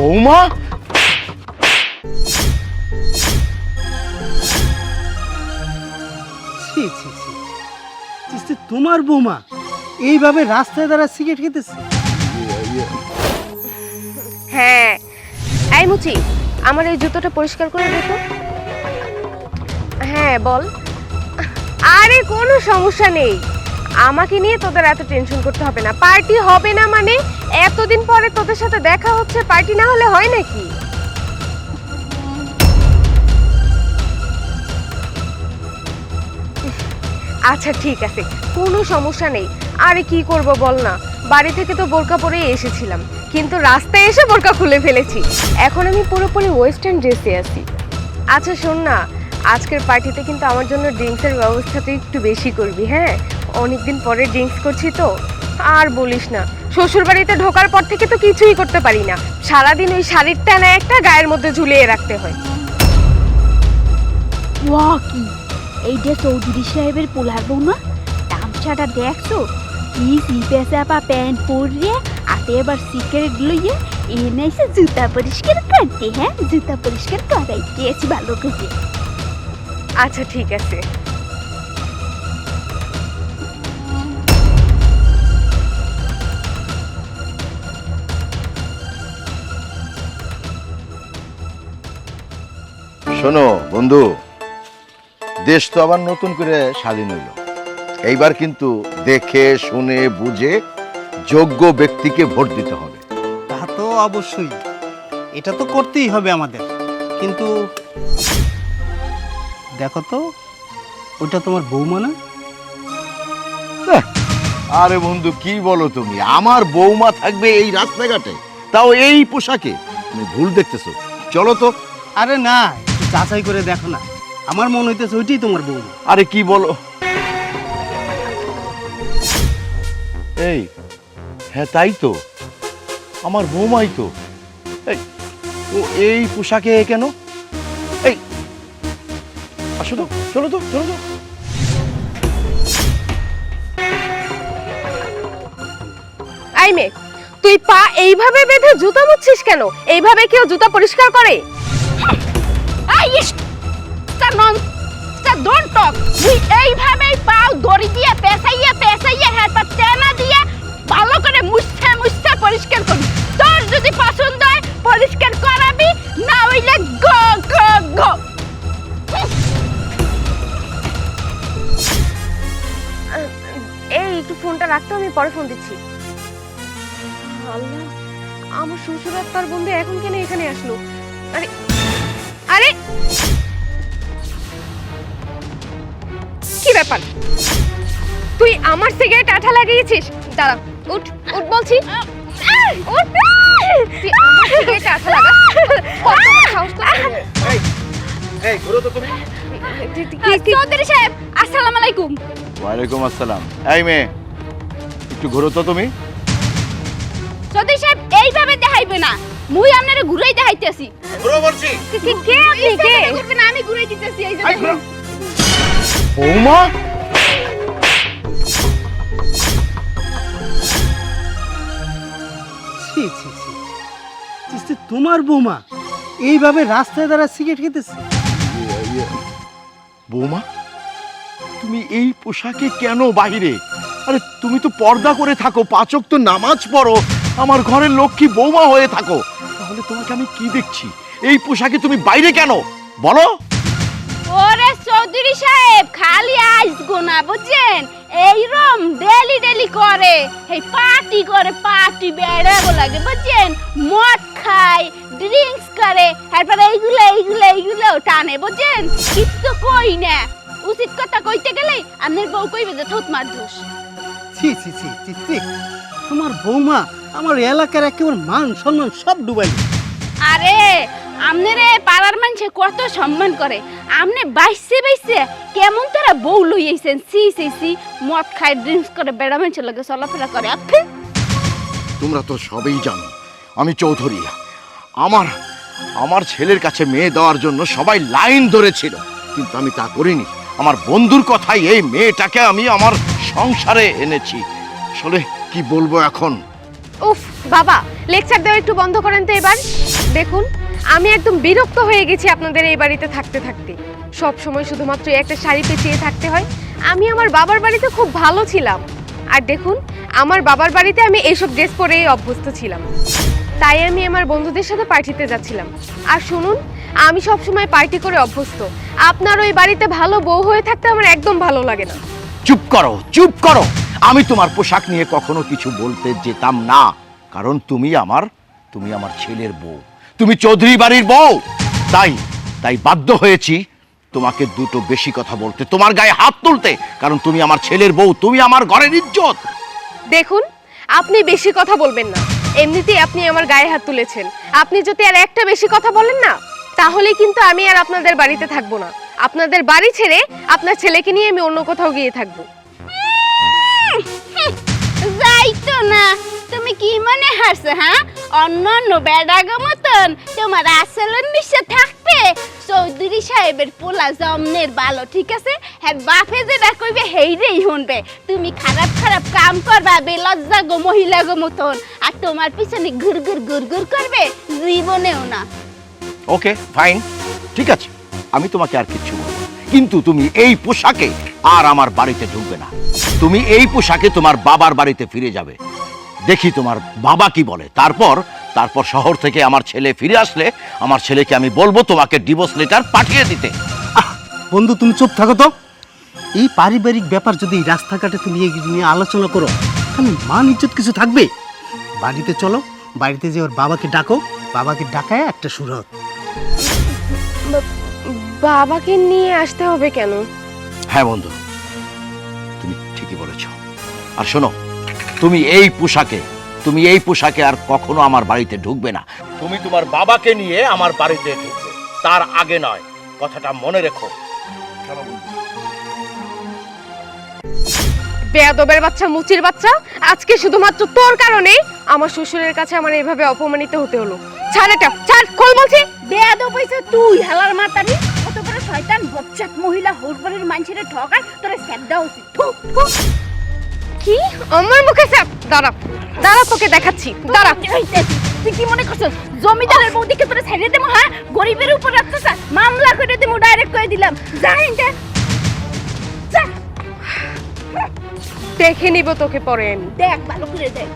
বৌমা? ছি ছি ছি। ছি, ছি, তোমার বৌমা এইভাবে রাস্তায় দাঁড়া সিগারেট খেতেছে? হ্যাঁ। এই মুচি আমার এই জুতোটা পরিষ্কার করে দেখো হ্যাঁ বল। আরে কোনো সমস্যা নেই। আমাকে নিয়ে তোদের এত টেনশন করতে হবে না। পার্টি হবে না মানে? এতদিন পরে তোদের সাথে দেখা হচ্ছে, পার্টি না হলে হয় নাকি? আচ্ছা ঠিক আছে। কোনো সমস্যা নেই। আরে কি করব বল না। বাড়ি থেকে তো বোরকা পরেই এসেছিলাম। কিন্তু রাস্তায় এসে বোরকা খুলে ফেলেছি। এখন আমি পুরোপুরি ওয়েস্টার্ন ড্রেসে আছি। আচ্ছা শোন না। আজকের পার্টিতে কিন্তু আমার জন্য ড্রিঙ্কসের ব্যবস্থা তুই একটু বেশি করবি হ্যাঁ? অনেকদিন পরে ড্রিঙ্কস করছি তো। আর বলিস না। শ্বশুর বাড়িতে ঢোকার পর থেকে তো কিছুই করতে পারি না। সারাদিন ওই শাড়ির টানা একটা গায়ের মধ্যে ঝুলিয়ে রাখতে হয়। ওয়া কি এইটা চৌধুরী সাহেবের পোলার বউ না গামছাটা দেখছ? কি সিপে চাপা প্যান্ট পরিয়ে হাতে এবার সিগারেট লইয়ে এনে এসে জুতা পরিষ্কার করতে হ্যাঁ? জুতা পরিষ্কার করাইতে আছি ভালো করে। আচ্ছা ঠিক আছে। শোনো বন্ধু দেশ তো আবার নতুন করে স্বাধীন হইল। এইবার কিন্তু দেখে শুনে বুঝে যোগ্য ব্যক্তিকে ভোট দিতে হবে। তা তো অবশ্যই। এটা তো করতেই হবে আমাদের। কিন্তু দেখো তো ওটা তোমার বৌমা না? আরে বন্ধু কি বলো তুমি? আমার বৌমা থাকবে এই রাস্তাঘাটে। তাও এই পোশাকে? তুমি ভুল দেখতেছো। চলো তো। আরে না যাচাই করে দেখো না। আমার মনে হইতেছে ওইটাই তোমার বৌমা আরে কি বলো? এই হ্যাঁ তাই তো। আমার বৌমাই তো। এই ও এই পোশাকে কেন? এই আসো তো চলো তো চলো তো। আই মে তুই পা এইভাবে বেঁধে জুতা মুছছিস কেন? এইভাবে কেউ জুতা পরিষ্কার করে? এই, একটু ফোনটা রাখতো আমি পরে ফোন দিচ্ছি। আমার শ্বশুর আর তার বন্ধু এখন কেন এখানে আসলো? আরে আরে! কি ব্যাপার? তুই আমার সিগারেট আঠা লাগিয়েছিস? দাঁড়া উঠ উঠ বলছি। উঠ! তুই আমার সিগারেট আঠা লাগা। কত সাহস তোর? এই ঘুরো তো তুমি। তুই- তুই- কি- কি- চৌধুরী সাহেব আসসালামু আলাইকুম। ওয়ালাইকুম আসসালাম। এই মেয়ে একটু ঘুরো তো তুমি। চৌধুরী সাহেব এইভাবে দেখাইবে না। মুই আপনারে ঘুরাই দেখাইতেছি ঘুরো বলছি কি- কি- কে আপনি কে? করবে না আমি ঘুরাই দিতেছি এই যে ছি ছি ছি। ছি, ছি, তোমার বৌমা এইভাবে রাস্তায় দাঁড়া সিগারেট খেতেছে? বৌমা তুমি এই পোশাকে কেন বাহিরে? আরে তুমি তো পর্দা করে থাকো পাচক তো নামাজ পড়ো আমার ঘরের লক্ষ্মী বৌমা হয়ে থাকো। তাহলে তোমাকে আমি কি দেখছি? এই পোশাকে তুমি বাইরে কেন? বলো। ওরে চৌধুরী সাহেব খালি আসব না বুঝছেন? এইরম ডেলি ডেলি করে। এই পার্টি করে পার্টি বেড়াবো লাগে বুঝছেন? মদ খায় ড্রিঙ্কস করে তারপরে এইগুলো এইগুলো এইগুলো টানে বুঝছেন? কিছু কই না। উচিত কথা কইতে গেলে আপনার বউ কইবে যে থুত মার দোষ ছি ছি ছি ছি ছি। তোমার বৌমা আমার এলাকার একেবারে মান সম্মান সব ডুবাই আরে আমনেরে পাড়ার মানুষে কত সম্মান করে। আমনে বাইসে বাইসে কেমন তারা বউ লইয়েছেন সি সি সি মদ খায় ড্রিঙ্কস করে বেড়া মানুষের লগে চলাফেরা করে। আপনি? তোমরা তো সবই জানো আমি চৌধুরী। আমার আমার ছেলের কাছে মেয়ে দেওয়ার জন্য সবাই লাইন ধরেছিল। কিন্তু আমি তা করিনি। আমার বন্ধুর কথাই এই মেয়েটাকে আমি আমার সংসারে এনেছি। আসলে কি বলব এখন? উফ বাবা লেকচার দেওয়া একটু বন্ধ করেন তো এবার। দেখুন আমি একদম বিরক্ত হয়ে গেছি আপনাদের এই বাড়িতে থাকতে থাকতে। সব সময় শুধুমাত্র একটা শাড়ি পেঁচিয়ে থাকতে হয়। আমি আমার বাবার বাড়িতে খুব ভালো ছিলাম। আর দেখুন আমার বাবার বাড়িতে আমি এইসব ড্রেস পরেই অভ্যস্ত ছিলাম। তাই আমি আমার বন্ধুদের সাথে পার্টিতে যাচ্ছিলাম। আর শুনুন আমি সব সময় পার্টি করে অভ্যস্ত। আপনার ওই বাড়িতে ভালো বউ হয়ে থাকতে আমার একদম ভালো লাগে না। চুপ করো চুপ করো। আমি তোমার পোশাক নিয়ে কখনো কিছু বলতে যেতাম না। কারণ তুমি আমার তুমি আমার ছেলের বউ। তুমি চৌধুরী বাড়ির বউ। তাই তাই বাধ্য হয়েছি তোমাকে দুটো বেশি কথা বলতে, তোমার গায়ে হাত তুলতে। কারণ তুমি আমার ছেলের বউ, তুমি আমার ঘরের ইজ্জত। দেখুন, আপনি বেশি কথা বলবেন না। এমনিতেই আপনি আমার গায়ে হাত তুলেছেন। আপনি যদি আর একটা বেশি কথা বলেন না, তাহলে কিন্তু আমি আর আপনাদের বাড়িতে থাকব না। আপনাদের বাড়ি ছেড়ে আপনার ছেলেকে নিয়ে আমি অন্য কোথাও গিয়ে থাকব। না, তুমি কি মনে হারছো হ্যাঁ? অন্য অন্য বেড়াগো মতন তোমার আচরণ বিশ্বে থাকবে। চৌধুরী সাহেবের পোলা জমনের ভালো ঠিক আছে? হ্যাঁ বাপে যেটা কইবে হেইরেই শুনবে। তুমি খারাপ খারাপ কাম করবা বেলজ্জা গো মহিলা গো মতন, আর তোমার পিছনে ঘুর ঘুর ঘুর ঘুর করবে জীবনেও না। ওকে ফাইন ঠিক আছে। আমি তোমাকে আর বলব কিন্তু তুমি এই পোশাকে আর আমার বাড়িতে ঢুকবে না। তুমি এই পোশাকে তোমার বাবার বাড়িতে ফিরে যাবে। দেখি তোমার বাবা কি বলে। তারপর তারপর শহর থেকে আমার ছেলে ফিরে আসলে আমার ছেলেকে আমি বলব তোমাকে ডিভোর্স লেটার পাঠিয়ে দিতে। আহ বন্ধু তুমি চুপ থাকো তো। এই পারিবারিক ব্যাপার যদি রাস্তাঘাটে তুমি নিয়ে আলোচনা করো তাহলে মান ইজ্জত কিছু থাকবে? বাড়িতে চলো বাড়িতে যে ওর বাবাকে ডাকো। বাবাকে ডাকায় একটা সুরত। বাবাকে নিয়ে আসতে হবে কেন? হ্যাঁ বন্ধু তুমি ঠিকই বলেছ। আর শোনো তুমি এই পোশাকে তুমি এই পোশাকে আর কখনো আমার বাড়িতে ঢুকবে না। তুমি তোমার বাবাকে নিয়ে আমার বাড়িতে ঢুকবে তার আগে নয় কথাটা মনে রেখো। বেয়াদবের বাচ্চা মুচির বাচ্চা আজকে শুধুমাত্র তোর কারণে আমার শ্বশুরের কাছে আমার এভাবে অপমানিত হতে হলো। ছাড় এটা ছাড় খোল বলছি। বেয়াদ পয়সা তুই হেলার বড় শয়তান বচ্চাত মহিলা হোরবারের মানুষের ঠকায় তোরা উচিত। থু, থু। কি? আমার মুখে চাপ দাঁড়া দাঁড়া তোকে দেখাচ্ছি দাঁড়া। তুই কি মনে করছিস? জমিদারের বৌদিকে তোরা ছেড়ে দেবো হ্যাঁ? গরিবের উপর অত্যাচার। মামলা করে দেবো ডাইরেক্ট করে দিলাম। যা। দেখে নিব তোকে পরে আমি। দেখ ভালো করে দেখ।